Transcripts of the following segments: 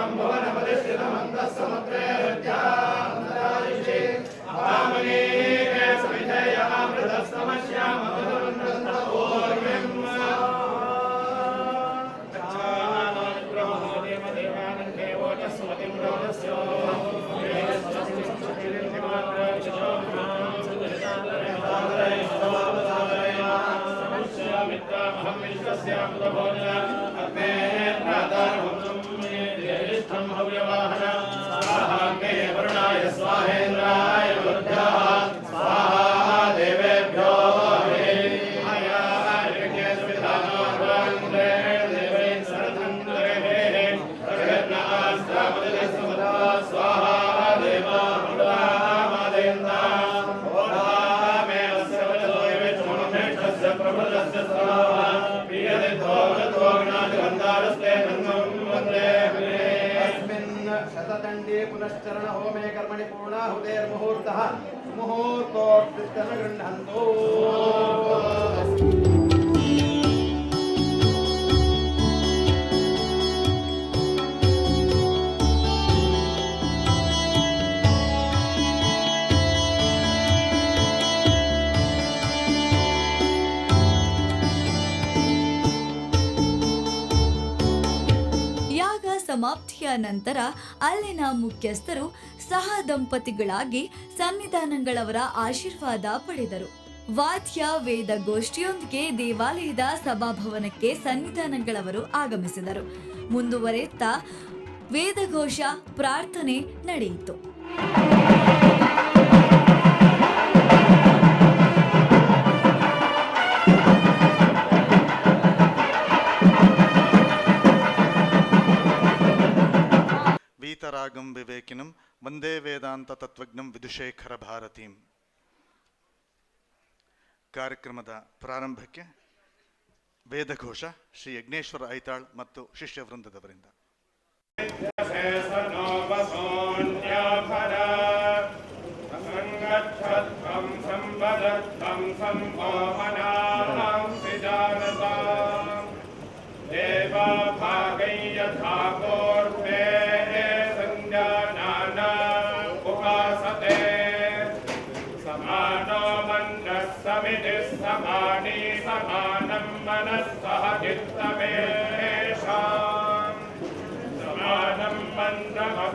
సంభవన పరిశ్రమంత సమగ్రే शतदण्डे पुनश्चरण होमे कर्मणि पूर्णाहुतेर्मुहूर्तः मुहूर्त गृह्णन्तु ಸಮಾಪ್ತಿಯ ನಂತರ ಅಲ್ಲಿನ ಮುಖ್ಯಸ್ಥರು ಸಹ ದಂಪತಿಗಳಾಗಿ ಸನ್ನಿಧಾನಗಳವರ ಆಶೀರ್ವಾದ ಪಡೆದರು. ವಾದ್ಯ, ವೇದ ಗೋಷ್ಠಿಯೊಂದಿಗೆ ದೇವಾಲಯದ ಸಭಾಭವನಕ್ಕೆ ಸನ್ನಿಧಾನಗಳವರು ಆಗಮಿಸಿದರು. ಮುಂದುವರೆಯುತ್ತಾ ವೇದಘೋಷ ಪ್ರಾರ್ಥನೆ ನಡೆಯಿತು. ವಂದೇ ವೇದಾಂತ ತತ್ವಜ್ಞಂ ವಿಧುಶೇಖರ ಭಾರತೀಂ. ಕಾರ್ಯಕ್ರಮದ ಪ್ರಾರಂಭಕ್ಕೆ ವೇದಘೋಷ ಶ್ರೀ ಯಜ್ಞೇಶ್ವರ ಐತಾಳ್ ಮತ್ತು ಶಿಷ್ಯ ವೃಂದದವರಿಂದ. ಸಂಗಚ್ಛತ್ವಂ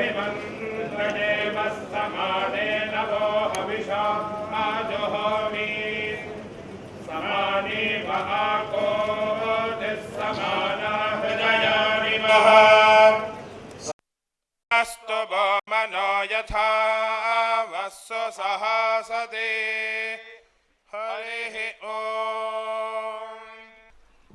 मन्द्रमभिमन्त्रणेव समाने नवो हविषा आजुहोमि समानि महाकोटिः समाना हृदयानि महा अस्तु वो मनो यथा वस्सु सहासते हरिः ओम्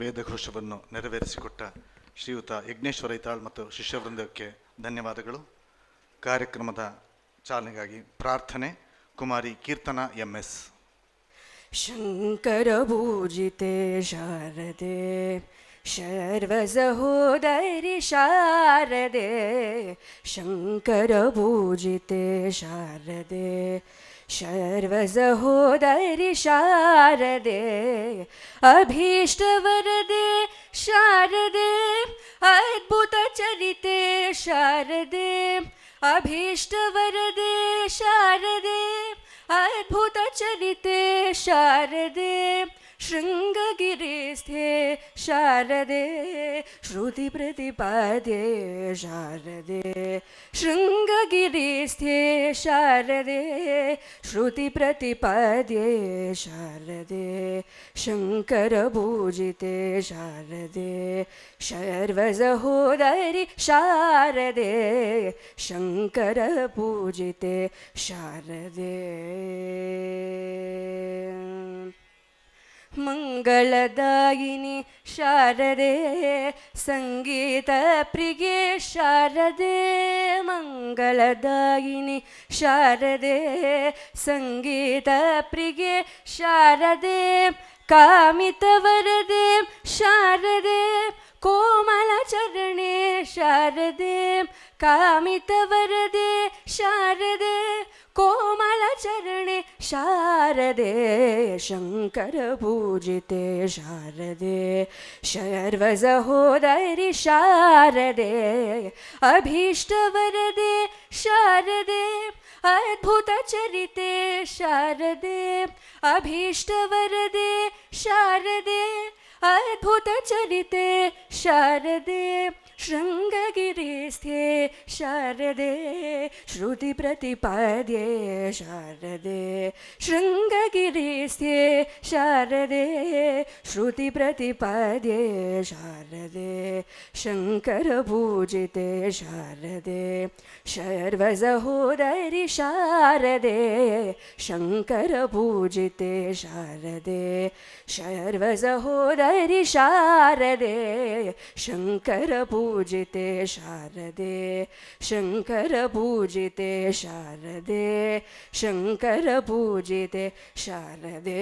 ವೇದಘೋಷವನ್ನು ನೆರವೇರಿಸಿಕೊಟ್ಟ ಶ್ರೀಯುತ ಯಜ್ಞೇಶ್ವರ ಐತಾಳ್ ಮತ್ತು ಶಿಷ್ಯ ವೃಂದಕ್ಕೆ ಧನ್ಯವಾದಗಳು ಕಾರ್ಯಕ್ರಮದ ಚಾಲನೆಗಾಗಿ ಪ್ರಾರ್ಥನೆ ಕುಮಾರಿ ಕೀರ್ತನ ಎಂ ಎಸ್ शङ्करपूजिते शारदे सर्वसहोदरि शारदे शङ्करपूजिते शारदे शर्वसहोदरि शारदे अभीष्टवरदे शारदे अद्भुतचरिते शारदे अभीष्टवरदे शारदे अद्भुतचरिते शारदे शृङ्गगिरिस्थे ಶಾರದೆ ಶ್ರುತಿ ಪ್ರತಿಪಾದ್ಯೆ ಶಾರದೆ ಶೃಂಗಗಿರಿಸ್ಥೆ ಶಾರದೆ ಶ್ರುತಿ ಪ್ರತಿಪಾದ್ಯೆ ಶಾರದೆ ಶಂಕರ ಪೂಜಿತೆ ಶಾರದೆ ಶರ್ವಸಹೋದರಿ ಶಾರದೆ ಶಂಕರ ಪೂಜಿತೆ ಶಾರದೆ, ಮಂಗಳದಾಯಿನಿ ಶಾರದೆ, ಸಂಗೀತ ಪ್ರಿಯೆ ಶಾರದೆ ಮಂಗಳದಾಯಿನಿ ಶಾರದೆ ಸಂಗೀತ ಪ್ರಿಯೆ ಶಾರದೆ, ಕಾಮಿತ शारदे शंकर पूजिते शारदे। शर्वसहोदरि शारदे अभीष्टवरदे शारदे। अद्भुतचरिते शारदे अभीष्टवरदे शारदे। अद्भुतचरिते शारदे। शृङ्गगिरिस्थे शारदे श्रुतिप्रतिपद्ये शारदे। शृङ्गगिरिस्थे शारदे श्रुतिप्रतिपद्ये शारदे। शङ्करपूजिते शारदे शर्वसहोदरि शारदे। शङ्करपूजिते शारदे शर्वसहोदरि शारदे। शङ्करपू ಶಾರದೆ ಶ್ರುತಿ ಪ್ರತಿಪಾದ್ಯೆ ಶಾರದೆ ಶೃಂಗಗಿರಿಸ್ಥೆ ಶಾರದೆ ಶ್ರುತಿ ಪ್ರತಿಪಾದ್ಯೆ ಶಾರದೆ ಶಂಕರ ಪೂಜಿತೆ ಶಾರದೆ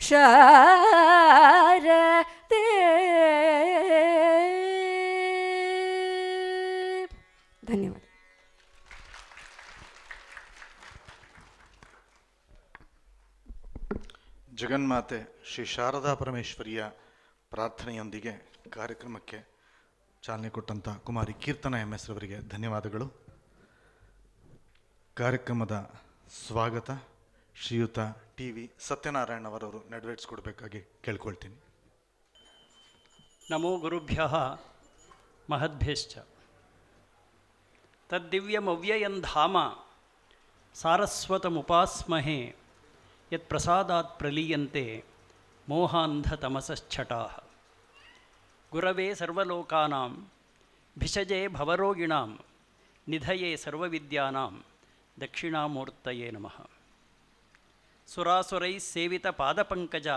ಶರ್ವ ಸಹೋದರಿ ಪ್ರಾರ್ಥನೆಯೊಂದಿಗೆ ಕಾರ್ಯಕ್ರಮಕ್ಕೆ ಚಾಲನೆ ಕೊಟ್ಟಂಥ ಕುಮಾರಿ ಕೀರ್ತನ ಎಂ ಎಸ್ ರವರಿಗೆ ಧನ್ಯವಾದಗಳು. ಕಾರ್ಯಕ್ರಮದ ಸ್ವಾಗತ ಶ್ರೀಯುತ ಟಿ ವಿ ಸತ್ಯನಾರಾಯಣ ಅವರವರು ನೆರವೇರಿಸ್ಕೊಡ್ಬೇಕಾಗಿ ಕೇಳ್ಕೊಳ್ತೀನಿ. ನಮೋ ಗುರುಭ್ಯ ಮಹದ್ಭ್ಯಶ್ಚ. ತದ್ದಿವ್ಯಮವ್ಯಯಂ ಧಾಮ ಸಾರಸ್ವತಮುಪಾಸ್ಮಹೆ. ಯತ್ ಪ್ರಸಾದಾತ್ ಪ್ರಲೀಯಂತೆ ಮೋಹಾಂಧತಮಸಶ್ಚಟಾ. గురవే సర్వలోకానాం భిషజే భవరోగిణాం నిధయే సర్వవిద్యానాం దక్షిణామూర్తయే నమ. సురాసురై సేవిత పాదపంకజ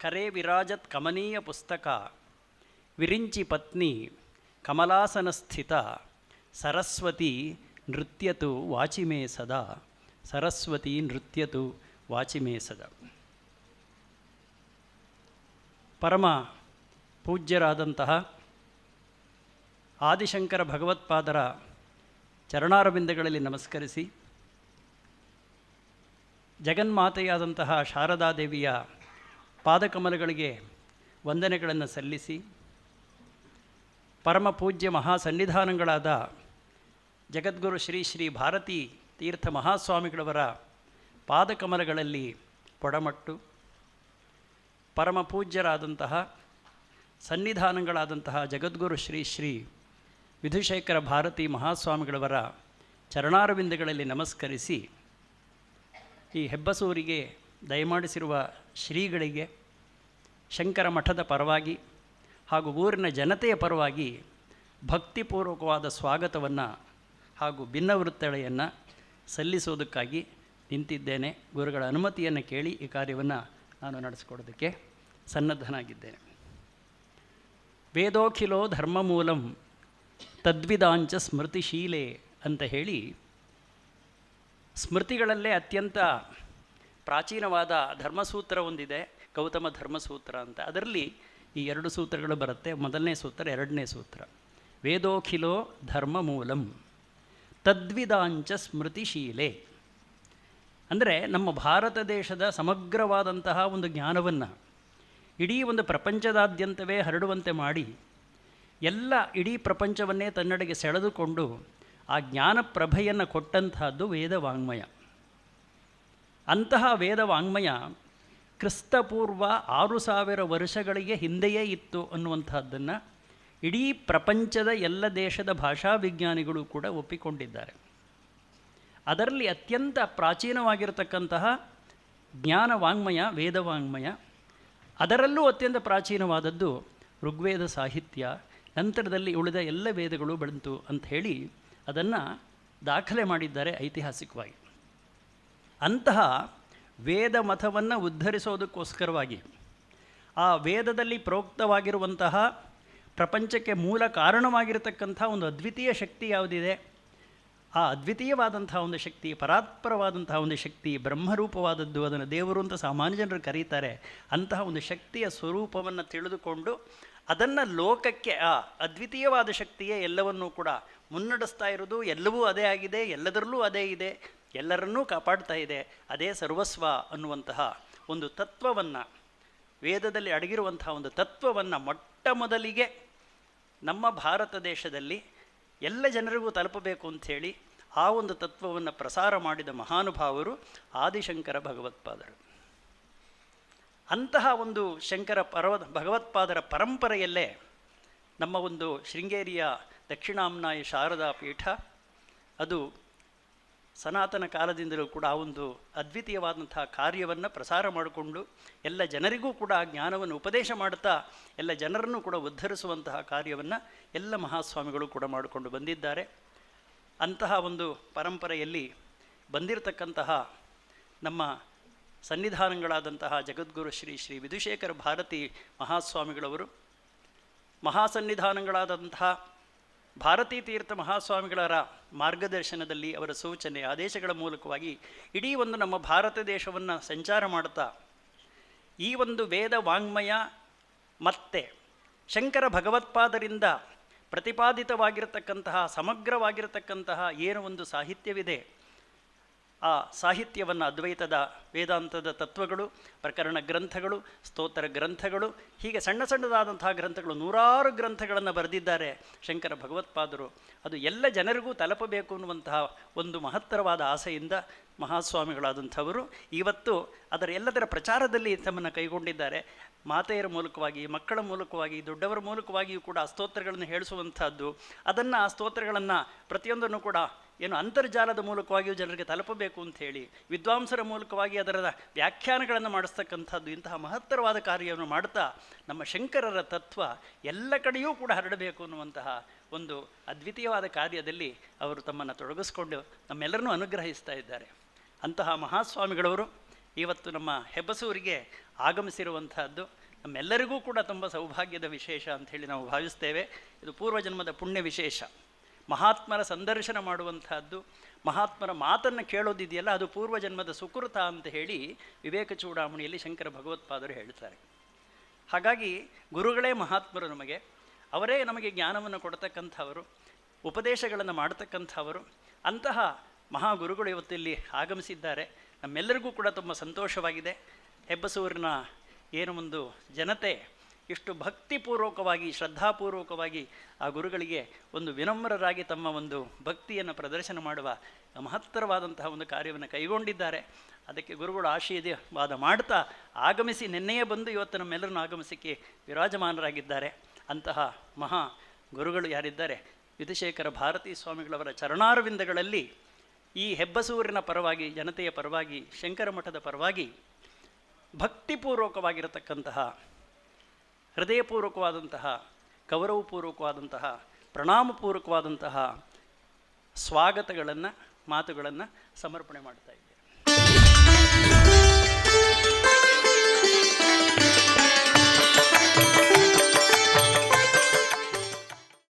కరే విరాజత్ కమనీయ పుస్తక విరించి పత్ని కమలాసనస్థిత సరస్వతి నృత్యతు వాచిమే సదా సరస్వతి నృత్యతు వాచిమే సదా. పరమ ಪೂಜ್ಯರಾದಂತಹ ಆದಿಶಂಕರ ಭಗವತ್ಪಾದರ ಚರಣಾರವಿಂದಗಳಲ್ಲಿ ನಮಸ್ಕರಿಸಿ, ಜಗನ್ಮಾತೆಯಾದಂತಹ ಶಾರದಾದೇವಿಯ ಪಾದಕಮಲಗಳಿಗೆ ವಂದನೆಗಳನ್ನು ಸಲ್ಲಿಸಿ, ಪರಮ ಪೂಜ್ಯ ಮಹಾಸನ್ನಿಧಾನಗಳಾದ ಜಗದ್ಗುರು ಶ್ರೀ ಶ್ರೀ ಭಾರತೀ ತೀರ್ಥ ಮಹಾಸ್ವಾಮಿಗಳವರ ಪಾದಕಮಲಗಳಲ್ಲಿ ಪೊಡಮಟ್ಟು, ಪರಮ ಪೂಜ್ಯರಾದಂತಹ ಸನ್ನಿಧಾನಗಳಾದಂತಹ ಜಗದ್ಗುರು ಶ್ರೀ ಶ್ರೀ ವಿಧುಶೇಖರ ಭಾರತಿ ಮಹಾಸ್ವಾಮಿಗಳವರ ಚರಣಾರವಿಂದಗಳಲ್ಲಿ ನಮಸ್ಕರಿಸಿ ಈ ಹೆಬ್ಬಸೂರಿಗೆ ದಯಮಾಡಿಸಿರುವ ಶ್ರೀಗಳಿಗೆ ಶಂಕರ ಮಠದ ಪರವಾಗಿ ಹಾಗೂ ಊರಿನ ಜನತೆಯ ಪರವಾಗಿ ಭಕ್ತಿಪೂರ್ವಕವಾದ ಸ್ವಾಗತವನ್ನು ಹಾಗೂ ಭಿನ್ನವೃತ್ತಳೆಯನ್ನು ಸಲ್ಲಿಸೋದಕ್ಕಾಗಿ ನಿಂತಿದ್ದೇನೆ. ಗುರುಗಳ ಅನುಮತಿಯನ್ನು ಕೇಳಿ ಈ ಕಾರ್ಯವನ್ನು ನಾನು ನಡೆಸಿಕೊಡೋದಕ್ಕೆ ಸನ್ನದ್ಧನಾಗಿದ್ದೇನೆ. ವೇದೋಖಿಲೋ ಧರ್ಮಮೂಲಂ ತದ್ವಿದಾಂಚ ಸ್ಮೃತಿಶೀಲೆ ಅಂತ ಹೇಳಿ ಸ್ಮೃತಿಗಳಲ್ಲೇ ಅತ್ಯಂತ ಪ್ರಾಚೀನವಾದ ಧರ್ಮಸೂತ್ರ ಒಂದಿದೆ, ಗೌತಮ ಧರ್ಮಸೂತ್ರ ಅಂತ. ಅದರಲ್ಲಿ ಈ ಎರಡು ಸೂತ್ರಗಳು ಬರುತ್ತೆ. ಮೊದಲನೇ ಸೂತ್ರ, ಎರಡನೇ ಸೂತ್ರ. ವೇದೋಖಿಲೋ ಧರ್ಮ ಮೂಲಂ ತದ್ವಿದಾಂಚ ಸ್ಮೃತಿಶೀಲೆ. ಅಂದರೆ ನಮ್ಮ ಭಾರತ ದೇಶದ ಸಮಗ್ರವಾದಂತಹ ಒಂದು ಜ್ಞಾನವನ್ನು ಇಡೀ ಒಂದು ಪ್ರಪಂಚದಾದ್ಯಂತವೇ ಹರಡುವಂತೆ ಮಾಡಿ ಎಲ್ಲ ಇಡೀ ಪ್ರಪಂಚವನ್ನೇ ತನ್ನಡೆಗೆ ಸೆಳೆದುಕೊಂಡು ಆ ಜ್ಞಾನ ಪ್ರಭೆಯನ್ನು ಕೊಟ್ಟಂತಹದ್ದು ವೇದ ವಾಂಗ್ಮಯ ಅಂತಹ ವೇದ ವಾಂಗ್ಮಯ ಕ್ರಿಸ್ತಪೂರ್ವ ಆರು ಸಾವಿರ ವರ್ಷಗಳಿಗೆ ಹಿಂದೆಯೇ ಇತ್ತು ಅನ್ನುವಂತಹದ್ದನ್ನು ಇಡೀ ಪ್ರಪಂಚದ ಎಲ್ಲ ದೇಶದ ಭಾಷಾ ವಿಜ್ಞಾನಿಗಳು ಕೂಡ ಒಪ್ಪಿಕೊಂಡಿದ್ದಾರೆ. ಅದರಲ್ಲಿ ಅತ್ಯಂತ ಪ್ರಾಚೀನವಾಗಿರತಕ್ಕಂತಹ ಜ್ಞಾನ ವಾಂಗ್ಮಯ ವೇದ ವಾಂಗ್ಮಯ ಅದರಲ್ಲೂ ಅತ್ಯಂತ ಪ್ರಾಚೀನವಾದದ್ದು ಋಗ್ವೇದ ಸಾಹಿತ್ಯ. ನಂತರದಲ್ಲಿ ಉಳಿದ ಎಲ್ಲ ವೇದಗಳು ಬಂತು ಅಂತ ಹೇಳಿ ಅದನ್ನು ದಾಖಲೆ ಮಾಡಿದ್ದಾರೆ ಐತಿಹಾಸಿಕವಾಗಿ. ಅಂತಹ ವೇದ ಮತವನ್ನು ಉದ್ಧರಿಸೋದಕ್ಕೋಸ್ಕರವಾಗಿ ಆ ವೇದದಲ್ಲಿ ಪ್ರೋಕ್ತವಾಗಿರುವಂತಹ ಪ್ರಪಂಚಕ್ಕೆ ಮೂಲ ಕಾರಣವಾಗಿರತಕ್ಕಂಥ ಒಂದು ಅದ್ವಿತೀಯ ಶಕ್ತಿ ಯಾವುದಿದೆ? ಆ ಅದ್ವಿತೀಯವಾದಂತಹ ಒಂದು ಶಕ್ತಿ, ಪರಾತ್ಪರವಾದಂತಹ ಒಂದು ಶಕ್ತಿ, ಬ್ರಹ್ಮರೂಪವಾದದ್ದು ಅದನ್ನು ದೇವರು ಅಂತ ಸಾಮಾನ್ಯ ಜನರು ಕರೀತಾರೆ. ಅಂತಹ ಒಂದು ಶಕ್ತಿಯ ಸ್ವರೂಪವನ್ನು ತಿಳಿದುಕೊಂಡು ಅದನ್ನು ಲೋಕಕ್ಕೆ, ಆ ಅದ್ವಿತೀಯವಾದ ಶಕ್ತಿಯೇ ಎಲ್ಲವನ್ನೂ ಕೂಡ ಮುನ್ನಡೆಸ್ತಾ ಇರೋದು ಎಲ್ಲವೂ ಅದೇ ಆಗಿದೆ, ಎಲ್ಲದರಲ್ಲೂ ಅದೇ ಇದೆ, ಎಲ್ಲರನ್ನೂ ಕಾಪಾಡ್ತಾ ಇದೆ. ಅದೇ ಸರ್ವಸ್ವ ಅನ್ನುವಂತಹ ಒಂದು ತತ್ವವನ್ನು, ವೇದದಲ್ಲಿ ಅಡಗಿರುವಂತಹ ಒಂದು ತತ್ವವನ್ನು ಮೊಟ್ಟ ಮೊದಲಿಗೆ ನಮ್ಮ ಭಾರತ ದೇಶದಲ್ಲಿ ಎಲ್ಲ ಜನರಿಗೂ ತಲುಪಬೇಕು ಅಂಥೇಳಿ ಆ ಒಂದು ತತ್ವವನ್ನು ಪ್ರಸಾರ ಮಾಡಿದ ಮಹಾನುಭಾವರು ಆದಿಶಂಕರ ಭಗವತ್ಪಾದರು. ಅಂತಹ ಒಂದು ಶಂಕರ ಪರ್ವ ಭಗವತ್ಪಾದರ ಪರಂಪರೆಯಲ್ಲೇ ನಮ್ಮ ಒಂದು ಶೃಂಗೇರಿಯ ದಕ್ಷಿಣಾಮ್ನಾಯ ಶಾರದಾ ಪೀಠ ಅದು ಸನಾತನ ಕಾಲದಿಂದಲೂ ಕೂಡ ಆ ಒಂದು ಅದ್ವಿತೀಯವಾದಂತಹ ಕಾರ್ಯವನ್ನು ಪ್ರಸಾರ ಮಾಡಿಕೊಂಡು ಎಲ್ಲ ಜನರಿಗೂ ಕೂಡ ಆ ಜ್ಞಾನವನ್ನು ಉಪದೇಶ ಮಾಡುತ್ತಾ ಎಲ್ಲ ಜನರನ್ನು ಕೂಡ ಉದ್ಧರಿಸುವಂತಹ ಕಾರ್ಯವನ್ನು ಎಲ್ಲ ಮಹಾಸ್ವಾಮಿಗಳು ಕೂಡ ಮಾಡಿಕೊಂಡು ಬಂದಿದ್ದಾರೆ. ಅಂತಹ ಒಂದು ಪರಂಪರೆಯಲ್ಲಿ ಬಂದಿರತಕ್ಕಂತಹ ನಮ್ಮ ಸನ್ನಿಧಾನಗಳಾದಂತಹ ಜಗದ್ಗುರು ಶ್ರೀ ಶ್ರೀ ವಿಧುಶೇಖರ ಭಾರತಿ ಮಹಾಸ್ವಾಮಿಗಳವರು, ಮಹಾಸನ್ನಿಧಾನಗಳಾದಂತಹ ಭಾರತೀ ತೀರ್ಥ ಮಹಾಸ್ವಾಮಿಗಳರ ಮಾರ್ಗದರ್ಶನದಲ್ಲಿ ಅವರ ಸೂಚನೆ ಆದೇಶಗಳ ಮೂಲಕವಾಗಿ ಇಡೀ ಒಂದು ನಮ್ಮ ಭಾರತ ದೇಶವನ್ನು ಸಂಚಾರ ಮಾಡುತ್ತಾ, ಈ ಒಂದು ವೇದ ವಾಂಗ್ಮಯ ಮತ್ತೆ ಶಂಕರ ಭಗವತ್ಪಾದರಿಂದ ಪ್ರತಿಪಾದಿತವಾಗಿರತಕ್ಕಂತಹ, ಸಮಗ್ರವಾಗಿರತಕ್ಕಂತಹ ಏನು ಒಂದು ಸಾಹಿತ್ಯವಿದೆ. ಆ ಸಾಹಿತ್ಯವನ್ನು ಅದ್ವೈತದ ವೇದಾಂತದ ತತ್ವಗಳು, ಪ್ರಕರಣ ಗ್ರಂಥಗಳು, ಸ್ತೋತ್ರ ಗ್ರಂಥಗಳು, ಹೀಗೆ ಸಣ್ಣ ಸಣ್ಣದಾದಂತಹ ಗ್ರಂಥಗಳು ನೂರಾರು ಗ್ರಂಥಗಳನ್ನು ಬರೆದಿದ್ದಾರೆ ಶಂಕರ ಭಗವತ್ಪಾದರು. ಅದು ಎಲ್ಲ ಜನರಿಗೂ ತಲುಪಬೇಕು ಅನ್ನುವಂತಹ ಒಂದು ಮಹತ್ತರವಾದ ಆಸೆಯಿಂದ ಮಹಾಸ್ವಾಮಿಗಳಾದಂಥವರು ಇವತ್ತು ಅದರ ಎಲ್ಲದರ ಪ್ರಚಾರದಲ್ಲಿ ತಮ್ಮನ್ನು ಕೈಗೊಂಡಿದ್ದಾರೆ. ಮಾತೆಯರ ಮೂಲಕವಾಗಿ, ಮಕ್ಕಳ ಮೂಲಕವಾಗಿ, ದೊಡ್ಡವರ ಮೂಲಕವಾಗಿಯೂ ಕೂಡ ಸ್ತೋತ್ರಗಳನ್ನು ಹೇಳಿಸುವಂಥದ್ದು, ಅದನ್ನು ಆ ಸ್ತೋತ್ರಗಳನ್ನು ಪ್ರತಿಯೊಂದನ್ನು ಕೂಡ ಏನು ಅಂತರ್ಜಾಲದ ಮೂಲಕವಾಗಿಯೂ ಜನರಿಗೆ ತಲುಪಬೇಕು ಅಂತ ಹೇಳಿ, ವಿದ್ವಾಂಸರ ಮೂಲಕವಾಗಿ ಅದರ ವ್ಯಾಖ್ಯಾನಗಳನ್ನು ಮಾಡಿಸ್ತಕ್ಕಂಥದ್ದು ಇಂತಹ ಮಹತ್ತರವಾದ ಕಾರ್ಯವನ್ನು ಮಾಡುತ್ತಾ ನಮ್ಮ ಶಂಕರರ ತತ್ವ ಎಲ್ಲ ಕಡೆಯೂ ಕೂಡ ಹರಡಬೇಕು ಅನ್ನುವಂತಹ ಒಂದು ಅದ್ವಿತೀಯವಾದ ಕಾರ್ಯದಲ್ಲಿ ಅವರು ತಮ್ಮನ್ನು ತೊಡಗಿಸ್ಕೊಂಡು ನಮ್ಮೆಲ್ಲರನ್ನೂ ಅನುಗ್ರಹಿಸ್ತಾ ಇದ್ದಾರೆ. ಅಂತಹ ಮಹಾಸ್ವಾಮಿಗಳವರು ಇವತ್ತು ನಮ್ಮ ಹೆಬ್ಬಸೂರಿಗೆ ಆಗಮಿಸಿರುವಂತಹದ್ದು, ನಮ್ಮೆಲ್ಲರಿಗೂ ಕೂಡ ತುಂಬ ಸೌಭಾಗ್ಯದ ವಿಶೇಷ ಅಂಥೇಳಿ ನಾವು ಭಾವಿಸ್ತೇವೆ. ಇದು ಪೂರ್ವಜನ್ಮದ ಪುಣ್ಯ ವಿಶೇಷ. ಮಹಾತ್ಮರ ಸಂದರ್ಶನ ಮಾಡುವಂತಹದ್ದು, ಮಹಾತ್ಮರ ಮಾತನ್ನು ಕೇಳೋದಿದೆಯಲ್ಲ, ಅದು ಪೂರ್ವಜನ್ಮದ ಸುಕೃತ ಅಂತ ಹೇಳಿ ವಿವೇಕ ಚೂಡಾಮಣಿಯಲ್ಲಿ ಶಂಕರ ಭಗವತ್ಪಾದರು ಹೇಳ್ತಾರೆ. ಹಾಗಾಗಿ ಗುರುಗಳೇ ಮಹಾತ್ಮರು ನಮಗೆ, ಅವರೇ ನಮಗೆ ಜ್ಞಾನವನ್ನು ಕೊಡ್ತಕ್ಕಂಥವರು, ಉಪದೇಶಗಳನ್ನು ಮಾಡತಕ್ಕಂಥವರು, ಅಂತಹ ಮಹಾಗುರುಗಳು ಇವತ್ತಿಲ್ಲಿ ಆಗಮಿಸಿದ್ದಾರೆ. ನಮ್ಮೆಲ್ಲರಿಗೂ ಕೂಡ ತುಂಬ ಸಂತೋಷವಾಗಿದೆ. ಹೆಬ್ಬಸೂರಿನ ಏನು ಒಂದು ಜನತೆ ಇಷ್ಟು ಭಕ್ತಿಪೂರ್ವಕವಾಗಿ, ಶ್ರದ್ಧಾಪೂರ್ವಕವಾಗಿ ಆ ಗುರುಗಳಿಗೆ ಒಂದು ವಿನಮ್ರರಾಗಿ ತಮ್ಮ ಒಂದು ಭಕ್ತಿಯನ್ನು ಪ್ರದರ್ಶನ ಮಾಡುವ ಮಹತ್ತರವಾದಂತಹ ಒಂದು ಕಾರ್ಯವನ್ನು ಕೈಗೊಂಡಿದ್ದಾರೆ. ಅದಕ್ಕೆ ಗುರುಗಳು ಆಶೀರ್ವಾದ ಮಾಡ್ತಾ ಆಗಮಿಸಿ, ನಿನ್ನೆಯೇ ಬಂದು ಇವತ್ತು ನಮ್ಮೆಲ್ಲರನ್ನು ಆಗಮಿಸಿಕ್ಕೆ ವಿರಾಜಮಾನರಾಗಿದ್ದಾರೆ. ಅಂತಹ ಮಹಾ ಗುರುಗಳು ಯಾರಿದ್ದಾರೆ? ವಿಧುಶೇಖರ ಭಾರತೀ ಸ್ವಾಮಿಗಳವರ ಚರಣಾರವಿಂದಗಳಲ್ಲಿ ಈ ಹೆಬ್ಬಸೂರಿನ ಪರವಾಗಿ, ಜನತೆಯ ಪರವಾಗಿ ಶಂಕರ ಮಠದ ಪರವಾಗಿ ಭಕ್ತಿಪೂರ್ವಕವಾಗಿರತಕ್ಕಂತಹ ಹೃದಯಪೂರ್ವಕವಾದಂತಹ ಗೌರವಪೂರ್ವಕವಾದಂತಹ ಪ್ರಣಾಮಪೂರ್ವಕವಾದಂತಹ ಸ್ವಾಗತಗಳನ್ನು ಮಾತುಗಳನ್ನು ಸಮರ್ಪಣೆ ಮಾಡ್ತಾ ಇದ್ದೇನೆ